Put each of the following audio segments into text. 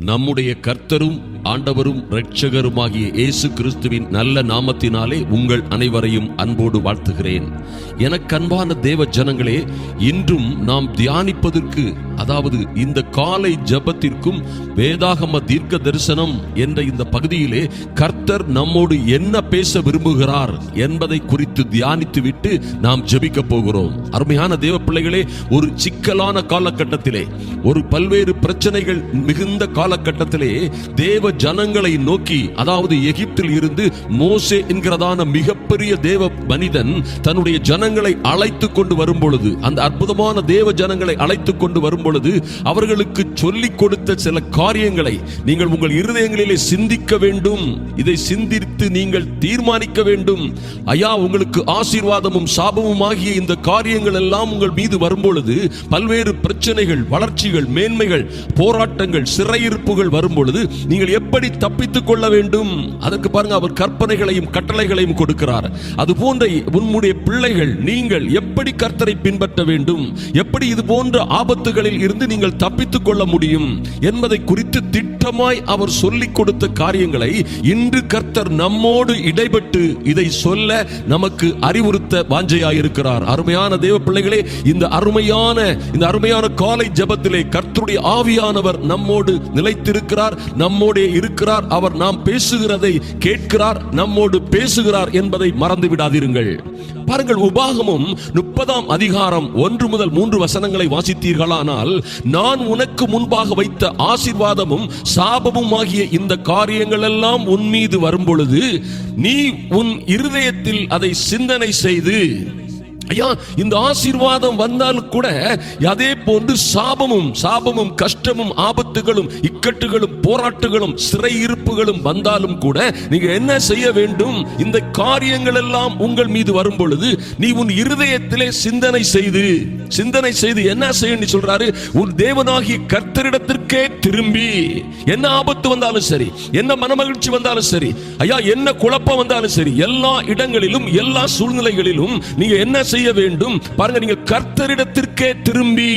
நம்முடைய கர்த்தரும் ஆண்டவரும் இரட்சகருமாகிய இயேசு கிறிஸ்துவின் நல்ல நாமத்தினாலே உங்கள் அனைவரையும் அன்போடு வாழ்த்துகிறேன். எனக்கு அன்பான தேவ ஜனங்களே இன்றும் நாம் தியானிப்பதற்கு அதாவது இந்த காலை ஜபத்திற்கும் வேதாகம தீர்க்க தரிசனம் என்ற இந்த பகுதியிலே கர்த்தர் நம்மோடு என்ன பேச விரும்புகிறார் என்பதை குறித்து தியானித்து விட்டு நாம் ஜெபிக்க போகிறோம். அருமையான தேவ பிள்ளைகளே ஒரு சிக்கலான காலகட்டத்திலே ஒரு பல்வேறு பிரச்சனைகள் மிகுந்த காலகட்டத்திலே தேவ ஜனங்களை நோக்கி அதாவது எகிப்தில் இருந்து மோசே என்கிறதான மிகப்பெரிய தேவ மனிதன் தன்னுடைய ஜனங்களை அழைத்து கொண்டு வரும் பொழுது அந்த அற்புதமான தேவ ஜனங்களை அழைத்து கொண்டு வரும் பொழுது அவர்களுக்கு சொல்லிக் கொடுத்த சில காரியங்களை நீங்கள் உங்கள் இருதயங்களிலே சிந்திக்க வேண்டும். இதை சிந்தித்து நீங்கள் தீர்மானிக்க வேண்டும். ஐயா உங்களுக்கு ஆசீர்வாதமும் சாபமும் ஆகிய இந்த காரியங்கள் எல்லாம் உங்கள் மீது வரும் பொழுது பல்வேறு பிரச்சனைகள் வளர்ச்சிகள் மேன்மைகள் போராட்டங்கள் சிறையிருப்புகள் வரும் பொழுது நீங்கள் எப்படி தப்பித்துக் கொள்ள வேண்டும்? அதற்கு பாருங்க அவர் கற்பனைகளையும் கட்டளைகளையும் கொடுக்கிறார். அது போன்ற உன்னுடைய பிள்ளைகள் நீங்கள் எப்படி கர்த்தரை பின்பற்ற வேண்டும்? எப்படி இது போன்ற ஆபத்துகளில் இருந்து நீங்கள் தப்பித்துக் கொள்ள முடியும் என்பதை குறித்து திட்டமாய் அவர் சொல்லிக் கொடுத்த காரியங்களை இன்று கர்த்தர் நம்மோடு இடைபட்டு இதை சொல்ல நமக்கு அறிவுறுத்த வாஞ்சையாயிருக்கிறார். அருமையான தேவ பிள்ளைகளே இந்த அருமையான இந்த அருமையான காலை ஜபத்திலே கர்த்தருடைய ஆவியானவர் நம்மோடு நிலைத்திருக்கிறார் நம்மோடே இருக்கிறார் அவர் நாம் பேசுகிறதை கேட்கிறார் நம்மோடு பேசுகிறார் என்பதை மறந்து விடாதீர்கள் பாருங்கள் உபாகமும் முப்பதாம் அதிகாரம் ஒன்று முதல் மூன்று வசனங்களை வாசித்தீர்களானால் நான் உனக்கு முன்பாக வைத்த ஆசிர்வாதமும் சாபமும் ஆகிய இந்த காரியங்கள் எல்லாம் உன் மீது வரும்பொழுது நீ உன் இருதயத்தில் அதை சிந்தனை செய்து ஐயா இந்த ஆசீர்வாதம் வந்தால் கூட அதே போன்று சாபமும் சாபமும் கஷ்டமும் ஆபத்துகளும் இக்கட்டுகளும் போராட்டுகளும் சிறையிருப்புகளும் வந்தாலும் கூட நீங்க என்ன செய்ய வேண்டும்? இந்த காரியங்கள் எல்லாம் உங்கள் மீது வரும் பொழுது நீ உன் இருதயத்திலே சிந்தனை செய்து சிந்தனை செய்து என்ன செய்ய சொல்றாரு? உன் தேவனாகிய கர்த்தரிடத்திற்கே திரும்பி. என்ன ஆபத்து வந்தாலும் சரி என்ன மனமகிழ்ச்சி வந்தாலும் சரி ஐயா என்ன குழப்பம் வந்தாலும் சரி எல்லா இடங்களிலும் எல்லா சூழ்நிலைகளிலும் நீங்க என்ன செய்ய வேண்டும்? பாருங்க நீங்க கர்த்தரிடத்திற்கே திரும்பி.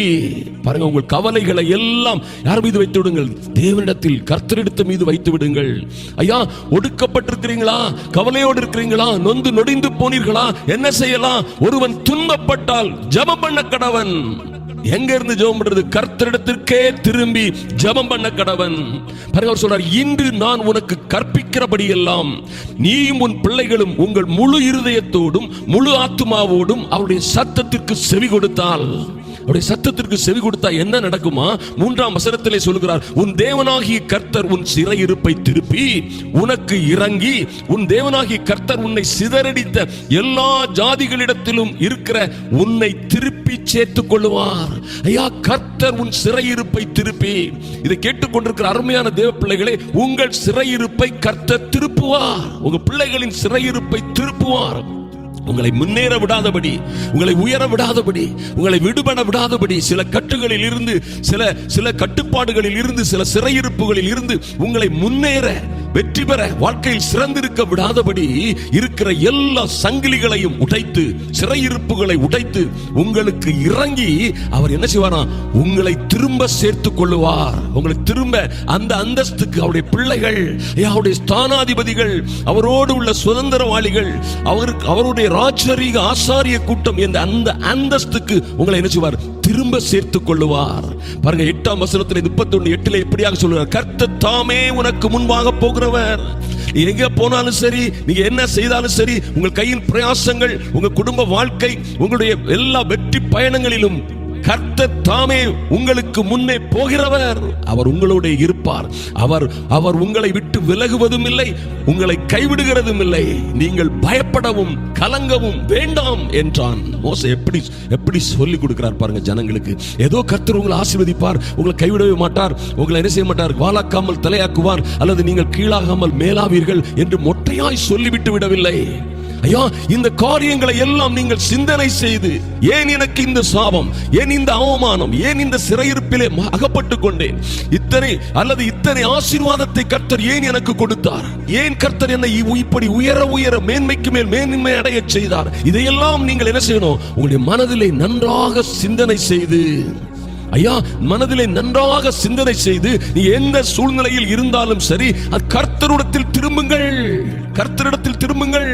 பாருங்க உங்கள் கவலைகளை எல்லாம் யார் மீது வைத்து விடுங்கள்? தேவனிடத்தில் கர்த்தரிடத்து மீது வைத்து விடுங்கள். ஐயா ஒடுக்கப்பட்டிருக்கிறீங்களா? கவலையோடு இருக்கிறீங்களா? நொந்து நொடிந்து போனீர்களா? என்ன செய்யலாம்? ஒருவன் துன்பப்பட்டால் ஜெபம் பண்ண கடவன். எங்க இருந்து ஜெபம் பண்றது? கர்த்தரிடத்திற்கே திரும்பி ஜெபம் பண்ண கடவன். பாருங்க அவர் சொல்றார் இன்று நான் உனக்கு கற்பிக்கிறபடி எல்லாம் நீயும் உன் பிள்ளைகளும் உங்கள் முழு இருதயத்தோடும் முழு ஆத்துமாவோடும் அவருடைய சத்தத்திற்கு செவி கொடுத்தால் அவருடைய சத்தத்திற்கு செவி கொடுத்தா என்ன நடக்குமா? மூன்றாம் வசனத்திலே சொல்கிறார் உன் தேவனாகிய கர்த்தர் உன் சிறையிருப்பை திருப்பி உனக்கு இறங்கி உன் தேவனாகிய கர்த்தர் உன்னை சிதறடித்த எல்லா ஜாதிகளிடத்திலும் இருக்கிற உன்னை திருப்பி சேர்த்துக் கொள்ளுவார். ஐயா கர்த்தர் உன் சிறையிருப்பை திருப்பி. இதை கேட்டுக்கொண்டிருக்கிற அருமையான தேவ பிள்ளைகளே உங்கள் சிறையிருப்பை கர்த்தர் திருப்புவார். உங்க பிள்ளைகளின் சிறையிருப்பை திருப்புவார். உங்களை முன்னேற விடாதபடி உங்களை உயர விடாதபடி உங்களை விடுபட விடாதபடி சில கட்டுகளில் இருந்து சில சில கட்டுப்பாடுகளில் இருந்து சில சிறையிருப்புகளில் இருந்து உங்களை முன்னேற வெற்றி பெற வாழ்க்கையில் சிறந்திருக்க விடாதபடி இருக்கிற எல்லா சங்கிலிகளையும் உடைத்து சிறையிருப்புகளை உடைத்து உங்களுக்கு இறங்கி அவர் என்ன செய்வாரா? உங்களை திரும்ப சேர்த்துக் கொள்ளுவார். உங்களை திரும்ப அந்த அந்தஸ்துக்கு அவருடைய பிள்ளைகள் அவருடைய ஸ்தானாதிபதிகள் அவரோடு உள்ள சுதந்திரவாளிகள் அவருக்கு அவருடைய ராஜரீக ஆசாரிய கூட்டம் என்ற அந்த அந்தஸ்துக்கு உங்களை என்ன செய்வார்? திரும்ப சேர்த்துக் கொள்ளுவார் பாருங்க எட்டாம் வசனத்தில் முப்பத்தி ஒண்ணு எட்டுல எப்படியாக சொல்லுவார் கர்த்த தாமே உனக்கு முன்பாக போகிறவர். நீ எங்க போனாலும் சரி நீங்க என்ன செய்தாலும் சரி உங்கள் கையின் பிரயாசங்கள் உங்க குடும்ப வாழ்க்கை உங்களுடைய எல்லா வெற்றி பயணங்களிலும் கர்த்தர் தாமே உங்களுக்கு முன்னே போகிறவர். அவர் உங்களோட இருப்பார். அவர் அவர் உங்களை விட்டு விலகுவதும் இல்லை உங்களை கைவிடுகிறதும் இல்லை. நீங்கள் பயப்படவும் கலங்கவும் வேண்டாம் என்றான். மோசை எப்படி எப்படி சொல்லி கொடுக்கிறார் பாருங்க ஜனங்களுக்கு. ஏதோ கர்த்தர் உங்களை ஆசீர்வதிப்பார் உங்களை கைவிடவே மாட்டார் உங்களை என்ன செய்ய மாட்டார்? வாழாக்காமல் தலையாக்குவார் அல்லது நீங்கள் கீழாகாமல் மேலாவீர்கள் என்று மொட்டையாய் சொல்லிவிட்டு விடவில்லை. ஐயா இந்த காரியங்களை எல்லாம் நீங்கள் சிந்தனை செய்து ஏன் எனக்கு இந்த சாபம் ஏன் இந்த அவமானம் ஏன் இந்த சிறையிருப்பிலே ம- அகப்பட்டுக் கொண்டேன்? இத்தனை அல்லது இத்தனை ஆசீர்வாதத்தை கர்த்தர் ஏன் எனக்கு கொடுத்தார்? ஏன் கர்த்தர் என்னை இ- இப்படி உயர உயர மேன்மைக்கு மேல் மேன்மை அடைய செய்தார்? இதையெல்லாம் நீங்கள் என்ன செய்யணும்? உங்களுடைய மனதிலே நன்றாக சிந்தனை செய்து ஐயா மனதிலே நன்றாக சிந்தனை செய்து நீ எந்த சூழ்நிலையில் இருந்தாலும் சரி அது கர்த்தருடத்தில் திரும்புங்கள். கர்த்தரிடத்தில் திரும்புங்கள்.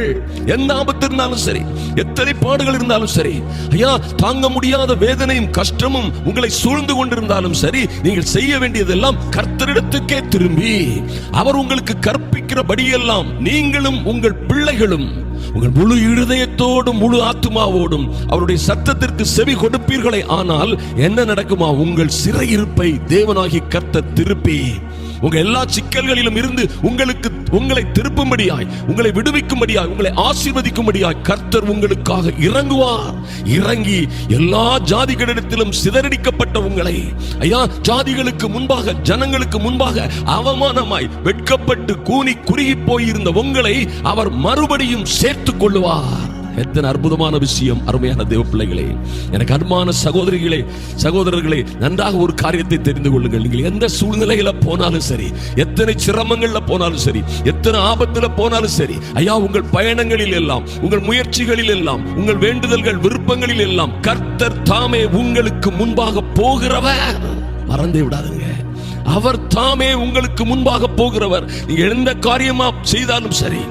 எந்த ஆபத்து இருந்தாலும் சரி எத்தனை பாடுகள் இருந்தாலும் சரி ஐயா தாங்க முடியாத வேதனையும் கஷ்டமும் உங்களை சூழ்ந்து கொண்டிருந்தாலும் சரி நீங்கள் செய்ய வேண்டியதெல்லாம் கர்த்தரிடத்துக்கே திரும்பி. அவர் உங்களுக்கு கற்பிக்கிறபடியெல்லாம் நீங்களும் உங்கள் பிள்ளைகளும் உங்கள் முழு இருதயத்தோடும் முழு ஆத்துமாவோடும் அவருடைய சத்தத்திற்கு செவி கொடுப்பீர்களே. ஆனால் என்ன நடக்குமா? உங்கள் சிறையிருப்பை தேவனாகி கர்த்த திருப்பி. உங்க எல்லா சிக்கல்களிலும் இருந்து உங்களுக்கு உங்களை திருப்பும்படியாய் உங்களை விடுவிக்கும்படியாய் உங்களை ஆசீர்வதிக்கும்படியாய் கர்த்தர் உங்களுக்காக இறங்குவார். இறங்கி எல்லா ஜாதிகளிடத்திலும் சிதறடிக்கப்பட்ட உங்களை ஐயா ஜாதிகளுக்கு முன்பாக ஜனங்களுக்கு முன்பாக அவமானமாய் வெட்கப்பட்டு கூனி குறுகி போயிருந்த உங்களை அவர் மறுபடியும் சேர்த்துக் கொள்ளுவார். எத்தனை அற்புதமான விஷயம் அருமையான தேவ பிள்ளைகளே. எனக்கு அன்பான சகோதரிகளே சகோதரர்களே நன்றாக ஒரு காரியத்தை தெரிந்து கொள்ளுங்கள். நீங்கள் எந்த சூழ்நிலையில போனாலும் சரி எத்தனை சிரமங்கள்ல போனாலும் சரி எத்தனை ஆபத்துல போனாலும் சரி ஐயா உங்கள் பயணங்களில் எல்லாம் உங்கள் முயற்சிகளில் எல்லாம் உங்கள் வேண்டுதல்கள் விருப்பங்களில் எல்லாம் கர்த்தர் தாமே உங்களுக்கு முன்பாக போகிறவர். மறந்தே விடாதுங்க. அவர் தாமே உங்களுக்கு முன்பாக போகிறவர். நீங்க எந்த காரியமா செய்தாலும் சரி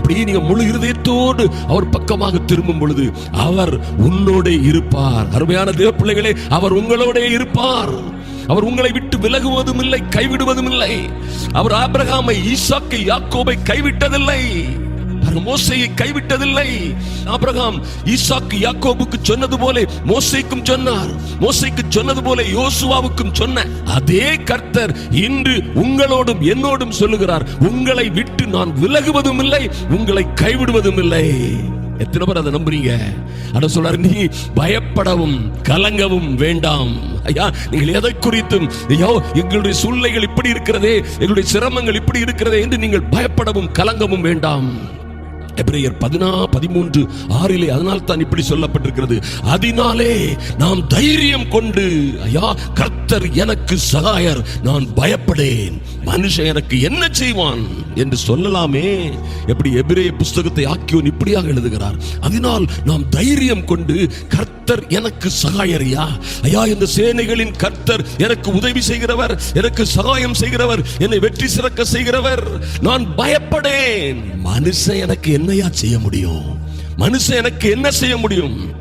அப்படியே நீங்க முழு இருதயத்தோடு அவர் பக்கமாக திரும்பும் பொழுது அவர் உன்னோட இருப்பார். அருமையான தேவ பிள்ளைகளே அவர் உங்களோட இருப்பார். அவர் உங்களை விட்டு விலகுவதும் இல்லை கைவிடுவதும் இல்லை. அவர் ஆபிரகாமை ஈசாக்கை யாக்கோபை கைவிட்டதில்லை. அவர் மோசையை கைவிட்டதில்லை. ஆபிரகாம் ஈசாக்கு யாக்கோபுக்கு சொன்னது போல மோசைக்கும் சொன்னார். மோசைக்கு சொன்னது போல யோசுவாவுக்கும் சொன்ன அதே கர்த்தர் இன்று உங்களோடும் என்னோடும் சொல்லுகிறார். உங்களை விட்டு நான் விலகுவதும் இல்லை உங்களை கைவிடுவதும் இல்லை. எத்தனை பேர் அதை நம்புறீங்க? அட சொல்றாரு நீ பயப்படவும் கலங்கவும் வேண்டாம். ஐயா நீங்கள் எதை குறித்தும் ஐயோ எங்களுடைய சூழ்நிலைகள் இப்படி இருக்கிறதே எங்களுடைய சிரமங்கள் இப்படி இருக்கிறதே என்று நீங்கள் பயப்படவும் கலங்கவும் வேண்டாம். எபிரேயர் பதினா பதிமூன்று ஆறிலே அதனால் தான் இப்படி சொல்லப்பட்டிருக்கிறது. அதனாலே நாம் தைரியம் கொண்டு ஐயா கர்த்தர் எனக்கு சகாயர் நான் பயப்படேன். மனுஷன் எனக்கு என்ன செய்வான்? என்று சொல்லலாமே. எப்படி எபிரேய புஸ்தகத்தை ஆக்கியோன் இப்படியாக எழுதுகிறார். அதனால் நாம் தைரியம் கொண்டு கர்த்தர் எனக்கு சகாயரியா ஐயா இந்த சேனைகளின் கர்த்தர் எனக்கு உதவி செய்கிறவர் எனக்கு சகாயம் செய்கிறவர் என்னை வெற்றி சிறக்க செய்கிறவர். நான் பயப்படேன். மனுஷன் எனக்கு என்ன என்னையா செய்ய முடியும்? மனுஷன் எனக்கு என்ன செய்ய முடியும்?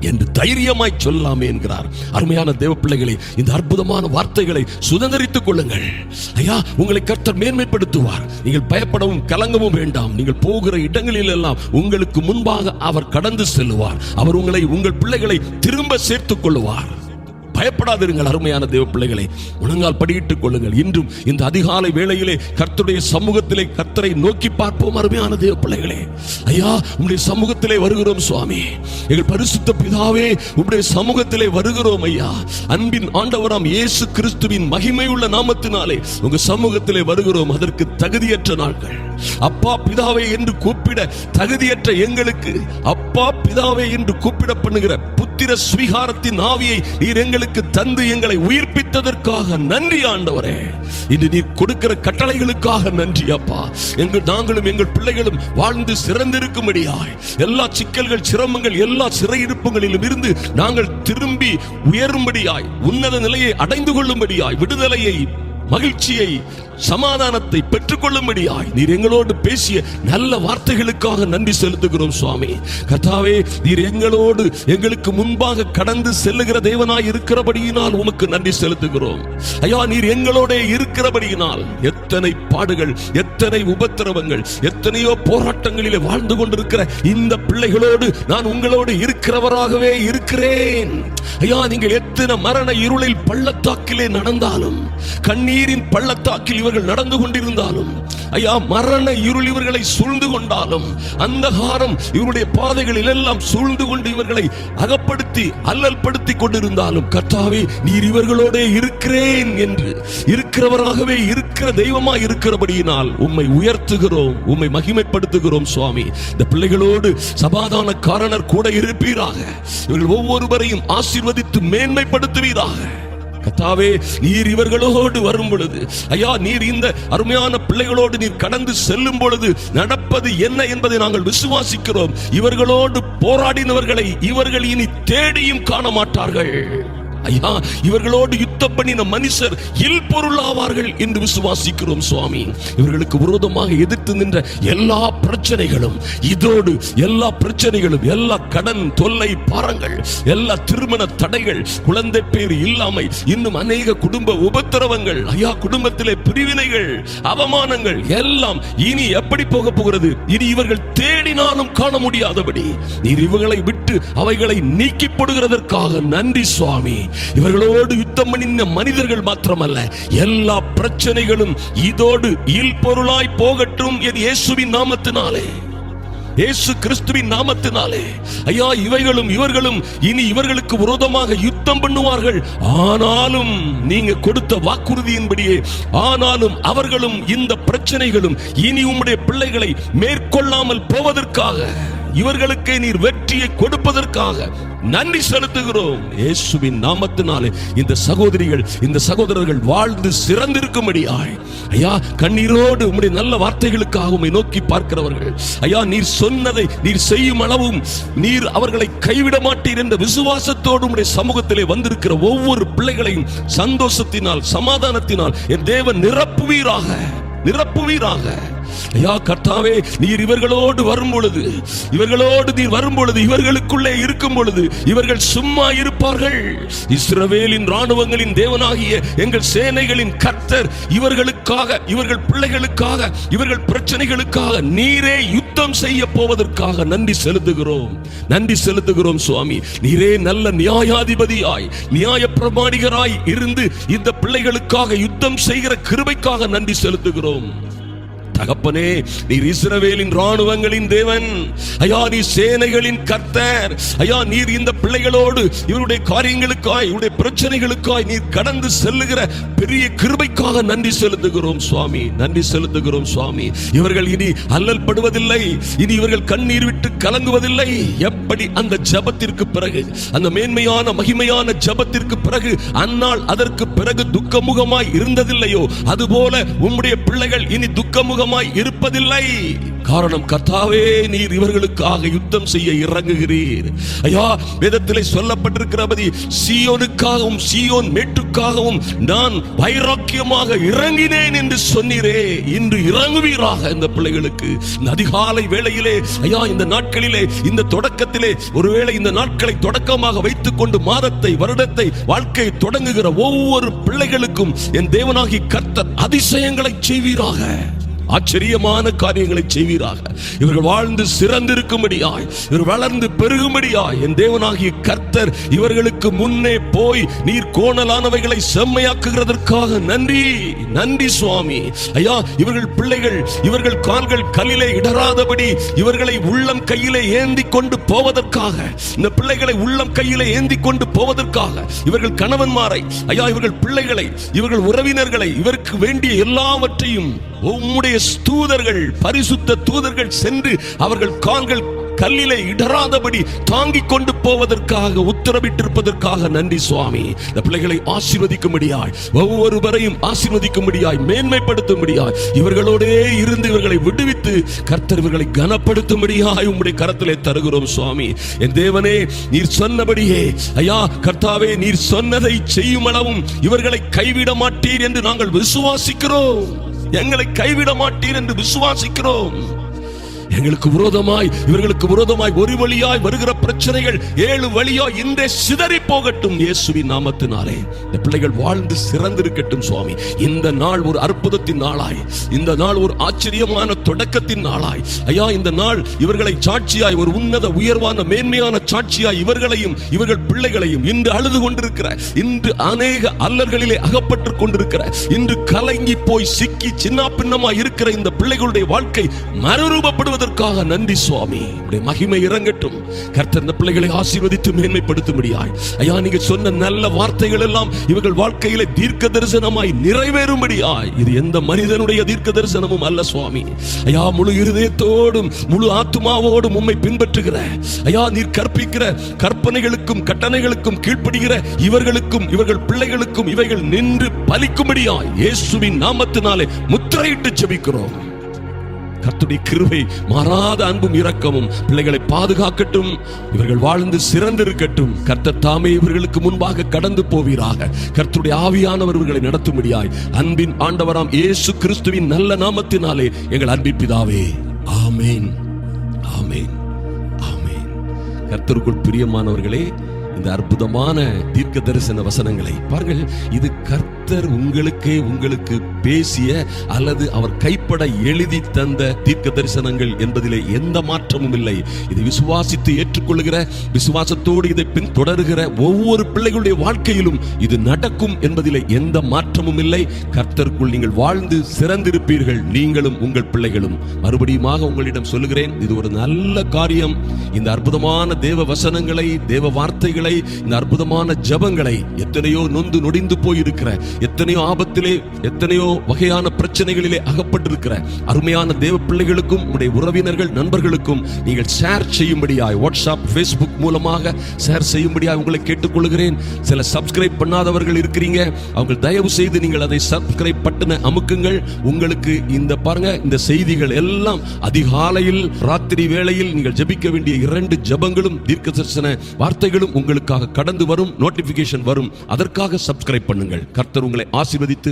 என்று தைரியமாய் சொல்லலாமே என்கிறார். அருமையான தேவ பிள்ளைகளை இந்த அற்புதமான வார்த்தைகளை சுதந்திரித்துக் கொள்ளுங்கள். ஐயா உங்களை கர்த்தர் மேன்மைப்படுத்துவார். நீங்கள் பயப்படவும் கலங்கவும் வேண்டாம். நீங்கள் போகிற இடங்களில் எல்லாம் உங்களுக்கு முன்பாக அவர் கடந்து செல்லுவார். அவர் உங்களை உங்கள் பிள்ளைகளை திரும்ப சேர்த்துக் கொள்ளுவார். பயப்படாதிருங்கள் அருமையான தேவ பிள்ளைகளை. முழங்கால் படியிட்டுக் கொள்ளுங்கள். இன்றும் இந்த அதிகாலை வேளையிலே கர்த்தருடைய சமூகத்திலே கர்த்தரை நோக்கி பார்ப்போம் அருமையான தேவ பிள்ளைகளே. ஐயா உங்களுடைய சமூகத்திலே வருகிறோம் சுவாமி. எங்கள் பரிசுத்த பிதாவே உங்களுடைய சமூகத்திலே வருகிறோம் ஐயா. அன்பின் ஆண்டவராம் இயேசு கிறிஸ்துவின் மகிமையுள்ள நாமத்தினாலே உங்க சமூகத்திலே வருகிறோம். அதற்கு தகுதியற்ற நாட்கள். அப்பா பிதாவே என்று கூப்பிட தகுதியற்ற எங்களுக்கு அப்பா பிதாவே என்று கூப்பிட பண்ணுகிற புத்திர ஸ்வீகாரத்தின் ஆவியை நீர் எங்களுக்கு தந்து எங்களை உயிர்ப்பித்ததற்காக நன்றி ஆண்டவரே. இன்று நீர் கொடுக்கிற கட்டளைகளுக்காக நன்றி அப்பா. எங்கள் நாங்களும் எங்கள் பிள்ளைகளும் வாழ்ந்து சிறந்திருக்கும்படியாய். எல்லா சிக்கல்கள் சிரமங்கள் எல்லா சிறையிருப்புகளிலும் இருந்து நாங்கள் திரும்பி உயரும்படியாய் உன்னத நிலையை அடைந்து கொள்ளும்படியாய் விடுதலையை மகிழ்ச்சியை சமாதானத்தை பெற்றுக்கொள்ளும்படியாய் நீர் எங்களோடு பேசிய நல்ல வார்த்தைகளுக்காக நன்றி செலுத்துகிறோம் சுவாமி. கர்த்தாவே நீர் எங்களோடு எங்களுக்கு முன்பாக கடந்து செல்லுகிற தேவனாய் இருக்கிறபடியினால் உமக்கு நன்றி செலுத்துகிறோம். ஐயா நீர் எங்களோட இருக்கிறபடியினால் எத்தனை பாடுகள் எத்தனை உபத்திரவங்கள் எத்தனையோ போராட்டங்களிலே வாழ்ந்து கொண்டிருக்கிற இந்த பிள்ளைகளோடு நான் உங்களோடு இருக்கிறவராகவே இருக்கிறேன். ஐயா நீங்கள் எத்தனை மரண இருளில் பள்ளத்தாக்கிலே நடந்தாலும் கண்ணீரின் பள்ளத்தாக்கில் இவர்கள் நடந்து கொண்டிருந்தாலும் ஐயா மரண இருள் இவர்களை சூழ்ந்து கொண்டாலும் அந்தகாரம் இவருடைய பாதைகளில் எல்லாம் சூழ்ந்து கொண்டு இவர்களை அகப்படுத்தி அல்லல் படுத்தி கொண்டிருந்தாலும் கர்த்தாவே நீர் இவர்களோட இருக்கிறேன் என்று இருக்கிறவராகவே இருக்கிற தெய்வமா இருக்கிறபடியினால் உம்மை உயர்த்துகிறோம் உம்மை மகிமைப்படுத்துகிறோம் சுவாமி. இந்த பிள்ளைகளோடு சமாதான காரணர் கூட இருப்பீராக. இவர்கள் ஒவ்வொருவரையும் ஆசை ஆசீர்வதித்து மேன்மைப்படுத்துவீராக. கத்தாவே நீர் இவர்களோடு வரும் பொழுது ஐயா நீர் இந்த அருமையான பிள்ளைகளோடு நீர் கடந்து செல்லும் பொழுது நடப்பது என்ன என்பதை நாங்கள் விசுவாசிக்கிறோம். இவர்களோடு போராடினவர்களை இவர்கள் இனி தேடியும் காண மாட்டார்கள் ஐயா இவர்களோடு யுத்தம் பண்ணின மனுஷர் இல் பொருளாவார்கள் என்று விசுவாசிக்கிறோம் சுவாமி. இவர்களுக்கு விரோதமாக எதிர்த்து நின்ற எல்லா பிரச்சனைகளும் இதோடு எல்லா பிரச்சனைகளும் எல்லா கடன் தொல்லை பாரங்கள் எல்லா திருமண தடைகள் குழந்தை பேர் இல்லாமை இன்னும் அநேக குடும்ப உபத்திரவங்கள் ஐயா குடும்பத்திலே பிரிவினைகள் அவமானங்கள் எல்லாம் இனி எப்படி போக போகிறது? இனி இவர்கள் தேடினாலும் காண முடியாதபடி. நீர் இவர்களை விட்டு அவைகளை நீக்கி போடுகிறதற்காக நன்றி சுவாமி. இவர்களோடு யுத்தம் பண்ணின மனிதர்கள் மாத்திரமல்ல எல்லா பிரச்சனைகளும் இதோடு இல் பொருளாய் போகட்டும் என் இயேசுவின் நாமத்தினாலே. இயேசு கிறிஸ்துவின் நாமத்தினாலே. ஐயா இவைகளும் இவர்களும் இனி இவர்களுக்கு விரோதமாக யுத்தம் பண்ணுவார்கள். ஆனாலும் நீங்க கொடுத்த வாக்குறுதியின்படியே ஆனாலும் அவர்களும் இந்த பிரச்சனைகளும் இனி உம்முடைய பிள்ளைகளை மேற்கொள்ளாமல் போவதற்காக இவர்களுக்கே நீர் வெற்றியை கொடுப்பதற்காக நன்றி செலுத்துகிறோம். இயேசுவின் நாமத்தினாலே இந்த சகோதரிகள் இந்த சகோதரர்கள் வாழ்ந்து சிறந்திருக்கும்படியாய். ஐயா கண்ணீரோடு உம்முடைய நல்ல வார்த்தைகளுக்காக உம்மை நோக்கி பார்க்கிறவர்கள் ஐயா நீர் சொன்னதை நீர் செய்யும் அளவும் நீர் அவர்களை கைவிட மாட்டீர் என்ற விசுவாசத்தோடு உம்முடைய சமூகத்திலே வந்திருக்கிற ஒவ்வொரு பிள்ளைகளையும் சந்தோஷத்தினால் சமாதானத்தினால் என் தேவன் நிரப்புவீராக நிரப்புவீராக. ஐயா கர்த்தாவே நீர் இவர்களோடு வரும் பொழுது இவர்களோடு நீர் வரும் பொழுது இவர்களுக்குள்ளே இருக்கும் பொழுது இவர்கள் சும்மா இருப்பார்கள். இஸ்ரவேலின் ராணுவங்களின் தேவனாகிய எங்கள் சேனைகளின் கர்த்தர் இவர்களுக்காக இவர்கள் பிள்ளைகளுக்காக இவர்கள் பிரச்சனைகளுக்காக நீரே யுத்தம் செய்ய போவதற்காக நன்றி செலுத்துகிறோம். நன்றி செலுத்துகிறோம் சுவாமி. நீரே நல்ல நியாயாதிபதியாய் நியாய பிரமாணிகராய் இருந்து இந்த பிள்ளைகளுக்காக யுத்தம் செய்கிற கிருபைக்காக நன்றி செலுத்துகிறோம். தகப்பனே நீர் இஸ்ரவேலின் ராணுவங்களின் தேவன். ஐயா நீ சேனைகளின் கர்த்தர். ஐயா நீர் இந்த பிள்ளைகளோடு இவருடைய காரியங்களுக்காய் இவருடைய பிரச்சனைகளுக்காய் நீர் கடந்து செல்லுகிற பெரிய கிருபைக்காக நன்றி செலுத்துகிறோம் சுவாமி. நன்றி செலுத்துகிறோம் சுவாமி. இவர்கள் இனி அல்லல் படுவதில்லை. இனி இவர்கள் கண்ணீர் விட்டு கலங்குவதில்லை. எப்படி அந்த ஜபத்திற்கு பிறகு அந்த மேன்மையான மகிமையான ஜபத்திற்கு பிறகு அந்நாள் அதற்கு பிறகு துக்கமுகமாய் இருந்ததில்லையோ அதுபோல உம்முடைய பிள்ளைகள் இனி துக்கமுகமாய் இருப்பதில்லை. காரணம் கர்த்தாவே நீர் இவர்களுக்காக யுத்தம் செய்ய இறங்குகிறீர். ஐயா வேதத்திலே சொல்லப்பட்டிருக்கிறபடி சீயோனுக்காகவும் சீயோன் மேட்டுக்காகவும் நான் வைராக்கியமாக இறங்கினேன் என்று சொன்னீரே. இன்று இறங்குவீராக இந்த பிள்ளைகளுக்கு. இந்த அதிகாலை வேளையிலே ஐயா இந்த நாட்களிலே இந்த தொடக்கத்திலே ஒருவேளை இந்த நாட்களை தொடக்கமாக வைத்துக் கொண்டு மாதத்தை வருடத்தை வாழ்க்கையை தொடங்குகிற ஒவ்வொரு பிள்ளைகளுக்கும் என் தேவனாகி கர்த்தர் அதிசயங்களை செய்வீராக. ஆச்சரியமான காரியங்களை செய்வீராக. இவர்கள் வாழ்ந்து சிறந்திருக்கும்படியாய் இவர் வளர்ந்து பெருகும்படியாய் என் தேவனாகிய கர்த்தர் இவர்களுக்கு முன்னே போய் நீர் கோணலானவைகளை செம்மையாக்குகிறதற்காக நன்றி நன்றி சுவாமி. ஐயா இவர்கள் பிள்ளைகள் இவர்கள் கால்கள் கல்லிலே இடராதபடி இவர்களை உள்ளம் கையிலே ஏந்தி கொண்டு போவதற்காக இந்த பிள்ளைகளை உள்ளம் கையிலே ஏந்தி கொண்டு போவதற்காக இவர்கள் கணவன்மாரை ஐயா இவர்கள் பிள்ளைகளை இவர்கள் உறவினர்களை இவருக்கு வேண்டிய எல்லாவற்றையும் உம்முடைய தூதர்கள் பரிசுத்த தூதர்கள் சென்று அவர்கள் கால்கள் கல்லிலே இடராதபடி தாங்கிக் கொண்டு போவதற்காக உத்தரவிட்டிருப்பதற்காக நன்றி சுவாமி. இந்த பிள்ளைகளை ஆசீர்வதிக்கும்படியாய் ஒவ்வொருவரையும் ஆசீர்வதிக்கும்படியாய் மேன்மைப்படுத்தும்படியாய் இவர்களோடே இருந்து இவர்களை விடுவித்து கர்த்தர் இவர்களை கனப்படுத்தும்படியாய் உம்முடைய கரத்திலே தருகிறோம் சுவாமி. என் தேவனே நீர் சொன்னபடியே ஐயா கர்த்தாவே நீர் சொன்னதை செய்யும் அளவும் இவர்களை கைவிட மாட்டீர் என்று நாங்கள் விசுவாசிக்கிறோம். எங்களை கைவிட மாட்டீர் என்று விசுவாசிக்கிறோம். எங்களுக்கு விரோதமாய் இவர்களுக்கு விரோதமாய் ஒரு வழியாய் வருகிற பிரச்சனைகள் ஏழு வழியாய் இன்றே சிதறி போகட்டும் இயேசுவின் நாமத்தினாலே. இந்த பிள்ளைகள் வாழ்ந்து சிறந்திருக்கட்டும் சுவாமி. இந்த நாள் ஒரு அற்புதத்தின் நாளாய். இந்த நாள் ஒரு ஆச்சரியமான தொடக்கத்தின் நாளாய். ஐயா இந்த நாள் இவர்களை சாட்சியாய் ஒரு உன்னத உயர்வான மேன்மையான சாட்சியாய் இவர்களையும் இவர்கள் பிள்ளைகளையும் இன்று அழுது கொண்டிருக்கிற இன்று அநேக அல்லர்களிலே அகப்பட்டுக் கொண்டிருக்கிற இன்று கலங்கி போய் சிக்கி சின்ன பின்னமாய் இருக்கிற இந்த பிள்ளைகளுடைய வாழ்க்கை மறுரூபப்படுவது மறுரூபப்படுவதற்காக நன்றி சுவாமி. உம்முடைய மகிமை இறங்கட்டும். கர்த்தர் இந்த பிள்ளைகளை ஆசீர்வதித்து மேன்மைப்படுத்தும்படியாய். ஐயா நீங்க சொன்ன நல்ல வார்த்தைகள் எல்லாம் இவர்கள் வாழ்க்கையிலே தீர்க்க தரிசனமாய் நிறைவேறும்படியாய். இது எந்த மனிதனுடைய தீர்க்க தரிசனமும் அல்ல சுவாமி. ஐயா முழு இருதயத்தோடும் முழு ஆத்மாவோடும் உண்மை பின்பற்றுகிற ஐயா நீர் கற்பிக்கிற கற்பனைகளுக்கும் கட்டணைகளுக்கும் கீழ்ப்படுகிற இவர்களுக்கும் இவர்கள் பிள்ளைகளுக்கும் இவைகள் நின்று பலிக்கும்படியாய் இயேசுவின் நாமத்தினாலே முத்திரையிட்டு செபிக்கிறோம் கத்துடைய கிருவை மாறாத அன்பும் இரக்கமும் பிள்ளைகளை பாதுகாக்கட்டும். இவர்கள் வாழ்ந்து சிறந்திருக்கட்டும். கர்த்தர் தாமே இவர்களுக்கு முன்பாக கடந்து போவீராக. கர்த்துடைய ஆவியானவர் இவர்களை நடத்தும்படியாய் அன்பின் ஆண்டவராம் இயேசு கிறிஸ்துவின் நல்ல நாமத்தினாலே எங்கள் அன்பின் பிதாவே. ஆமேன். ஆமேன். ஆமேன். கர்த்தருக்குள் பிரியமானவர்களே இந்த அற்புதமான தீர்க்க தரிசன வசனங்களை பாருங்கள். இது கர்த்தர் உங்களுக்கே உங்களுக்கு பேசிய அல்லது அவர் கைப்பட எழுதி தந்த தீர்க்க தரிசனங்கள் என்பதிலே எந்த மாற்றமும் இல்லை. இதை விசுவாசித்து ஏற்றுக்கொள்கிற விசுவாசத்தோடு இதை பின் தொடர்கிற ஒவ்வொரு பிள்ளைகளுடைய வாழ்க்கையிலும் இது நடக்கும் என்பதிலே எந்த மாற்றமும் இல்லை. கர்த்தருக்குள் நீங்கள் வாழ்ந்து சிறந்திருப்பீர்கள். நீங்களும் உங்கள் பிள்ளைகளும். மறுபடியுமாக உங்களிடம் சொல்லுகிறேன் இது ஒரு நல்ல காரியம். இந்த அற்புதமான தேவ வசனங்களை தேவ வார்த்தைகளை இந்த அற்புதமான ஜபங்களை எத்தனையோ நொந்து நொடிந்து போயிருக்கிற எத்தனையோ ஆபத்திலே எத்தனையோ வகையான பிரச்சனைகளிலே அகப்பட்டிருக்கிற அருமையான தேவ பிள்ளைகளுக்கும் உடைய உறவினர்கள் நண்பர்களுக்கும் நீங்கள் ஷேர் செய்யும்படியாய் வாட்ஸ்அப் ஃபேஸ்புக் மூலமாக ஷேர் செய்யும்படியாய் உங்களை கேட்டுக்கொள்கிறேன். சில சப்ஸ்கிரைப் பண்ணாதவர்கள் இருக்கிறீங்க. அவங்க தயவு செய்து நீங்கள் அதை சப்ஸ்கிரைப் பட்டன அமுக்குங்கள். உங்களுக்கு இந்த பாருங்க இந்த செய்திகள் எல்லாம் அதிகாலையில் ராத்திரி வேளையில் நீங்கள் ஜபிக்க வேண்டிய இரண்டு ஜபங்களும் தீர்க்க தரிசன வார்த்தைகளும் உங்களுக்காக கடந்து வரும் நோட்டிபிகேஷன் வரும். அதற்காக சப்ஸ்கிரைப் பண்ணுங்கள். கர்த்தர் உங்களை ஆசிர்வதித்து ஆசீர்வதித்து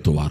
மேன்மைப்படுத்துவார்